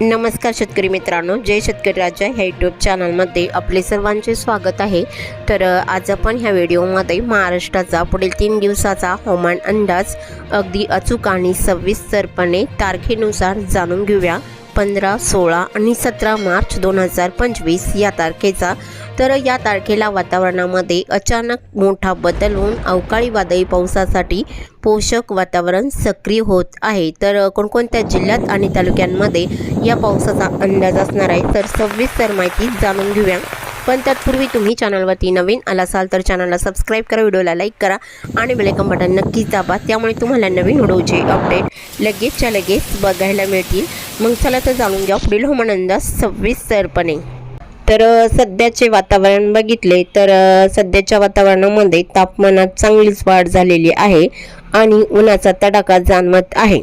नमस्कार शेतकरी मित्रांनो जय शेतकरी राजा ह्या यूट्यूब चॅनलमध्ये आपले सर्वांचे स्वागत आहे. तर आज आपण ह्या व्हिडिओमध्ये महाराष्ट्राचा पुढील तीन दिवसाचा हवामान अंदाज अगदी अचूक आणि सविस्तरपणे तारखेनुसार जाणून घेऊया. पंधरा सोळा आणि सतरा मार्च दोन हजार पंचवीस या तारखेचा. तर या तारखेला वातावरणामध्ये अचानक मोठा बदल होऊन अवकाळी वादळी पावसासाठी पोषक वातावरण सक्रिय होत आहे. तर कोणकोणत्या जिल्ह्यात आणि तालुक्यांमध्ये या पावसाचा अंदाज असणार आहे? तर सविस्तर माहिती जाणून घेऊया. पण तत्पूर्वी तुम्ही चॅनलवरती नवीन आला असाल तर चॅनलला सबस्क्राईब करा व्हिडिओला लाईक करा आणि बेलेकम बटन नक्कीच दाबा. त्यामुळे तुम्हाला नवीन व्हिडिओचे अपडेट लगेचच्या लगेच बघायला मिळतील. मग चला तर जाणून घ्या पुढील हवामान अंदाज सविस्तरपणे तर सध्याचे वातावरण बघितले तर सध्याच्या वातावरणामध्ये तापमानात चांगलीच वाढ झालेली आहे आणि उन्हाचा तडाखा जाणवत आहे.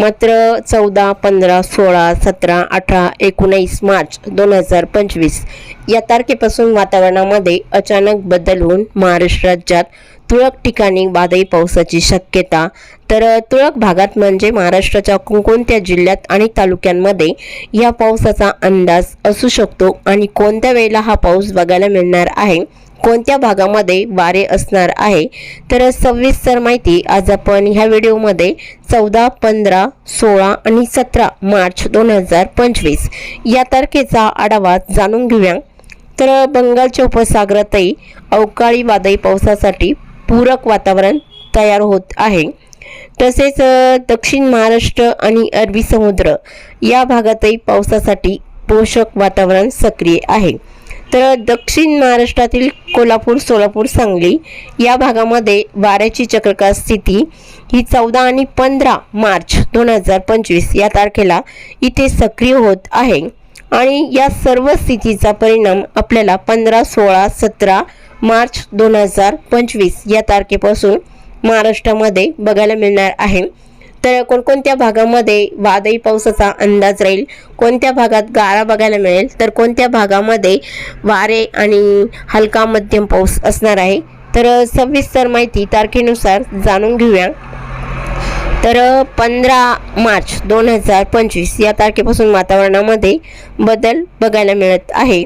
मात्र चौदा पंधरा सोळा सतरा अठरा एकोणीस मार्च दोन हजार पंचवीस या तारखेपासून वातावरणामध्ये अचानक बदल होऊन महाराष्ट्र राज्यात तुरळक ठिकाणी वादळी पावसाची शक्यता. तर तुरळक भागात म्हणजे महाराष्ट्राच्या कोणकोणत्या जिल्ह्यात आणि तालुक्यांमध्ये या पावसाचा अंदाज असू शकतो आणि कोणत्या वेळेला हा पाऊस बघायला मिळणार आहे? कोणत्या भागामध्ये वारे असणार आहे? तर सविस्तर माहिती आज आपण ह्या व्हिडिओमध्ये चौदा पंधरा सोळा आणि सतरा मार्च दोन हजार पंचवीस या तारखेचा आढावा जाणून घेऊया. तर बंगालच्या उपसागरातही अवकाळी वादळी पावसासाठी पूरक वातावरण तयार होत आहे. तसेच दक्षिण महाराष्ट्र आणि अरबी समुद्र या भागातही पावसासाठी पोषक वातावरण सक्रिय आहे. तर दक्षिण महाराष्ट्रातील कोल्हापूर सोलापूर सांगली या भागामध्ये वाऱ्याची चक्रकार स्थिती ही चौदा आणि पंधरा मार्च दोन हजार पंचवीस या तारखेला इथे सक्रिय होत आहे. आणि या सर्व स्थितीचा परिणाम आपल्याला पंधरा सोळा सतरा मार्च दोन हजार पंचवीस या तारखेपासून महाराष्ट्रामध्ये बघायला मिळणार आहे. तर कोणकोणत्या भागामध्ये वादळी पावसाचा अंदाज राहील? कोणत्या भागात गारा बघायला मिळेल? तर कोणत्या भागामध्ये वारे आणि हलका मध्यम पाऊस असणार आहे? तर सविस्तर माहिती तारखेनुसार जाणून घेऊया. तर पंधरा मार्च दोन हजार पंचवीस या तारखेपासून वातावरणामध्ये बदल बघायला मिळत आहे.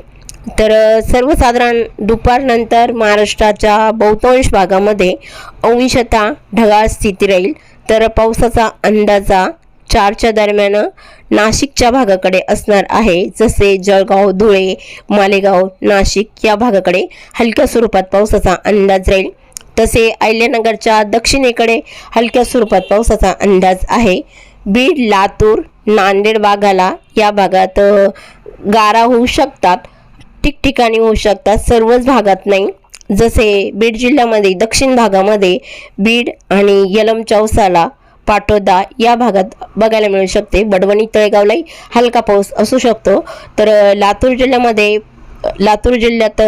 तर सर्वसाधारण दुपारनंतर महाराष्ट्राच्या बहुतांश भागामध्ये अंशतः ढगाळ स्थिती राहील. तर पावसाचा अंदाजा चारच्या दरम्यान नाशिकच्या भागाकडे असणार आहे. जसे जळगाव धुळे मालेगाव नाशिक या भागाकडे हलक्या स्वरूपात पावसाचा अंदाज राहील. तसे अहिल्यानगरच्या दक्षिणेकडे हलक्या स्वरूपात पावसाचा अंदाज आहे. बीड लातूर नांदेड भागाला या भागात गारा होऊ शकतात. ठिकठिकाणी होऊ शकतात सर्वच भागात नाही. जसे बीड जिल्ह्यामध्ये दक्षिण भागामध्ये बीड आणि यलम चौसाला पाटोदा या भागात बघायला मिळू शकते. बडवणी तळेगावलाही हलका पाऊस असू शकतो. तर लातूर जिल्ह्यामध्ये लातूर जिल्ह्यात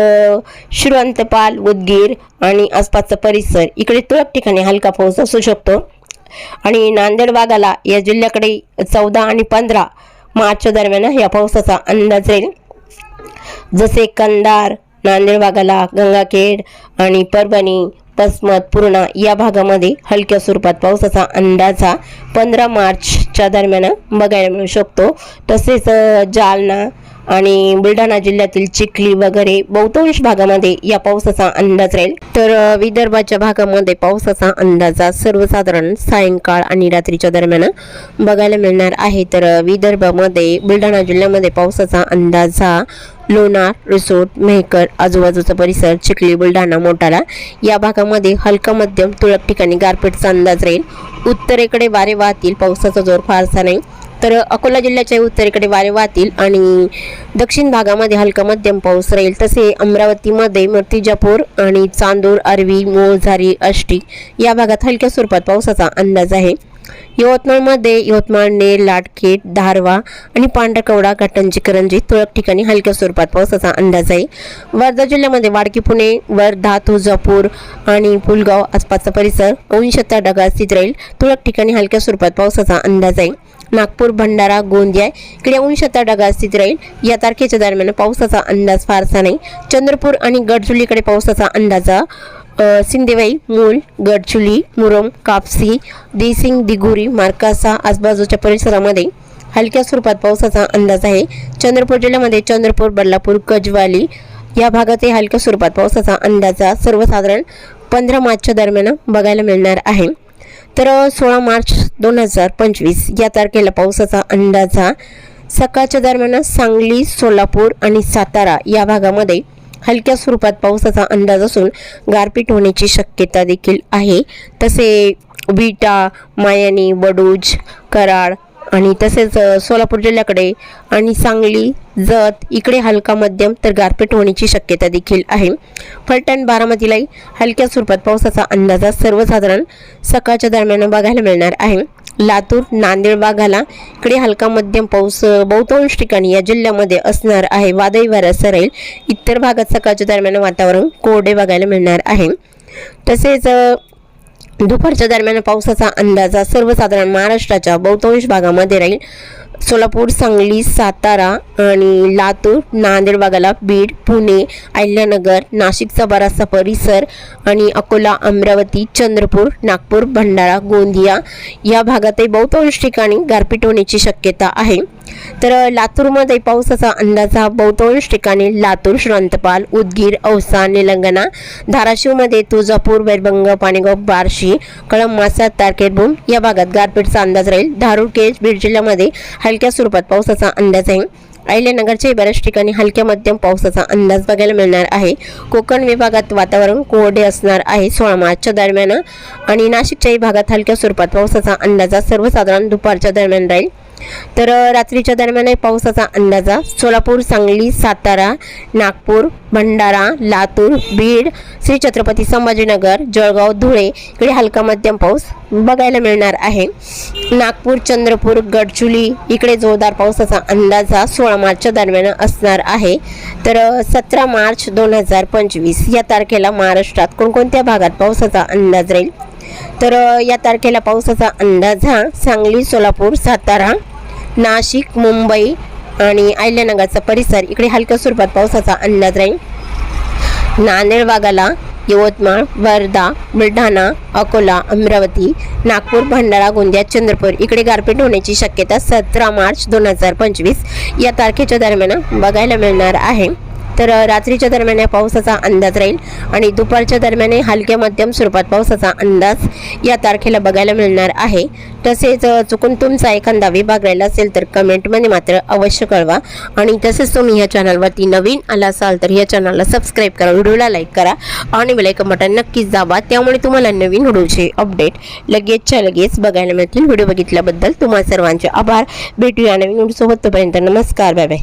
श्रीवंतपाल उदगीर आणि आसपासचा परिसर इकडे तुरळक ठिकाणी हलका पाऊस असू शकतो. आणि नांदेड भागाला या जिल्ह्याकडे चौदा आणि पंधरा मार्चच्या दरम्यान या पावसाचा अंदाज येईल जसे कंधार नांदेड भागाला गंगाखेड आणि परभणी पसमत पूर्णा या भागामध्ये हलक्या स्वरूपात पावसाचा अंदाज हा पंधरा मार्चच्या दरम्यान बघायला मिळू शकतो. तसेच जालना आणि बुलढाणा जिल्ह्यातील चिखली वगैरे बहुतांश भागामध्ये या पावसाचा अंदाज राहील. तर विदर्भाच्या भागामध्ये पावसाचा अंदाजा सर्वसाधारण सायंकाळ आणि रात्रीच्या दरम्यान बघायला मिळणार आहे. तर विदर्भामध्ये बुलढाणा जिल्ह्यामध्ये पावसाचा अंदाज हा लोणार रिसोर्ट मेहकर आजूबाजूचा परिसर चिखली बुलढाणा मोटारा या भागामध्ये हलका मध्यम तुळक ठिकाणी गारपीटचा अंदाज राहील. उत्तरेकडे वारे वाहतील पावसाचा जोर फारसा नाही. तर अकोला जिल्ह्याच्या उत्तरेकडे वारे वाहतील आणि दक्षिण भागामध्ये हलका मध्यम पाऊस राहील. तसे अमरावतीमध्ये मूर्तिजापूर आणि चांदूर अरवी मोळझारी अष्टी या भागात हलक्या स्वरूपात पावसाचा अंदाज आहे. यवतमाळमध्ये यवतमाळ नेर लाटखेड धारवा आणि पांढरकवडा घाटांची करंजी तुरळक ठिकाणी हलक्या स्वरूपात पावसाचा अंदाज आहे. वर्धा जिल्ह्यामध्ये वाडकी पुणे वर्धा तुळजापूर आणि पुलगाव आसपासचा परिसर अंशतः ढगाळ स्थित राहील. तुरळक ठिकाणी हलक्या स्वरूपात पावसाचा अंदाज आहे. नागपूर भंडारा गोंदिया इकडे अंशतः ढगाळ स्थित राहील. या तारखेच्या दरम्यान पावसाचा अंदाज फारसा नाही. चंद्रपूर आणि गडचुलीकडे पावसाचा अंदाज सिंदेवाई मूल गडचुली मुरम कापसी देसिंग दिगुरी मार्कासा आजूबाजूच्या परिसरामध्ये हलक्या स्वरूपात पावसाचा अंदाज आहे. चंद्रपूर जिल्ह्यामध्ये चंद्रपूर बदलापूर गजवाली या भागातही हलक्या स्वरूपात पावसाचा अंदाजा सर्वसाधारण पंधरा मार्चच्या दरम्यान बघायला मिळणार आहे. तर सोळा मार्च दोन हजार पंचवीस या तारखेला पावसाचा अंदाज सकाळच्या दरम्यान सांगली सोलापूर आणि सातारा या भागामध्ये हलक्या स्वरूपात पावसाचा अंदाज असून गारपीट होण्याची शक्यता देखील आहे. तसे विटा मायानी वडूज कराड आणि तसेच सोलापूर जिल्ह्याकडे आणि सांगली जत इकडे हलका मध्यम तर गारपीट होण्याची शक्यता देखील आहे. फलटण बारामतीलाही हलक्या स्वरूपात पावसाचा अंदाजा सर्वसाधारण सकाळच्या दरम्यान बघायला मिळणार आहे. लातूर नांदेड भागाला इकडे हलका मध्यम पाऊस बहुतांश ठिकाणी या जिल्ह्यामध्ये असणार आहे. वादळी वाऱ्यासह राहील इतर भागात सकाळच्या दरम्यान वातावरण कोरडे बघायला मिळणार आहे. तसेच दुपारच्या दरम्यान पावसाचा अंदाजा सर्वसाधारण महाराष्ट्राच्या बहुतांश भागामध्ये राहील. सोलापूर सांगली सातारा आणि लातूर नांदेड बघायला बीड पुणे अहिल्यानगर नाशिकचा बराचसा परिसर आणि अकोला अमरावती चंद्रपूर नागपूर भंडारा गोंदिया या भागातही बहुतांश ठिकाणी गारपीट होण्याची शक्यता आहे. तर लातूरमध्ये पावसाचा अंदाज हा बहुतांश ठिकाणी लातूर श्रांतपाल उदगीर औसा निलंगणा धाराशिवमध्ये तुळजापूर वैरभंग पाणीगाव बार्शी कळंब मासा तारकेरबूम या भागात गारपीटचा अंदाज राहील. धारूर केज बीड जिल्ह्यामध्ये हलक्या स्वरूपात पावसाचा अंदाज आहे. अहिल्यानगरच्याही बऱ्याच ठिकाणी हलक्या मध्यम पावसाचा अंदाज बघायला मिळणार आहे. कोकण विभागात वातावरण कोरडे असणार आहे. सोळा मार्चच्या दरम्यान आणि नाशिकच्याही भागात हलक्या स्वरूपात पावसाचा अंदाजा सर्वसाधारण दुपारच्या दरम्यान राहील. तर रात्रीच्या दरम्यान पावसाचा अंदाजा. सोलापूर सांगली सातारा नागपूर भंडारा लातूर बीड श्री छत्रपती संभाजीनगर जळगाव धुळे इकडे हलका मध्यम पाऊस बघायला मिळणार आहे. नागपूर चंद्रपूर गडचुली इकडे जोरदार पावसाचा अंदाजा सोळा मार्चच्या दरम्यान असणार आहे. तर सतरा मार्च दोन हजार पंचवीस या तारखेला महाराष्ट्रात कोणकोणत्या भागात पावसाचा अंदाज राहील? तर या तारखेला पावसाचा अंदाज हा. सांगली सोलापूर सातारा नाशिक मुंबई आणि अहिल्यानगरचा परिसर. इकडे हलक्या स्वरूपात पावसाचा अंदाज राहील. नांदेडबागाला यवतमाळ वर्धा बुलढाणा अकोला अमरावती नागपूर भंडारा गोंदिया चंद्रपूर इकडे गारपीट होण्याची शक्यता सतरा मार्च दोन हजार पंचवीस या तारखेच्या दरम्यान बघायला मिळणार आहे. तर रात्रीच्या दरम्यान या पावसाचा अंदाज राहील आणि दुपारच्या दरम्यान हलक्या मध्यम स्वरूपात पावसाचा अंदाज या तारखेला बघायला मिळणार आहे. तसेच चुकून तुमचा एखादा विभाग राहिला असेल तर कमेंटमध्ये मात्र अवश्य कळवा आणि तसेच तुम्ही या चॅनलवरती नवीन आला असाल तर या चॅनलला सबस्क्राईब करा व्हिडिओला लाईक करा आणि बेलायकन बटन नक्कीच दाबा. त्यामुळे तुम्हाला नवीन व्हिडिओचे अपडेट लगेचच्या लगेच बघायला मिळतील. व्हिडिओ बघितल्याबद्दल तुम्हा सर्वांचे आभार. भेटूया नवीन व्हिडिओसोबत. तोपर्यंत नमस्कार. Bye bye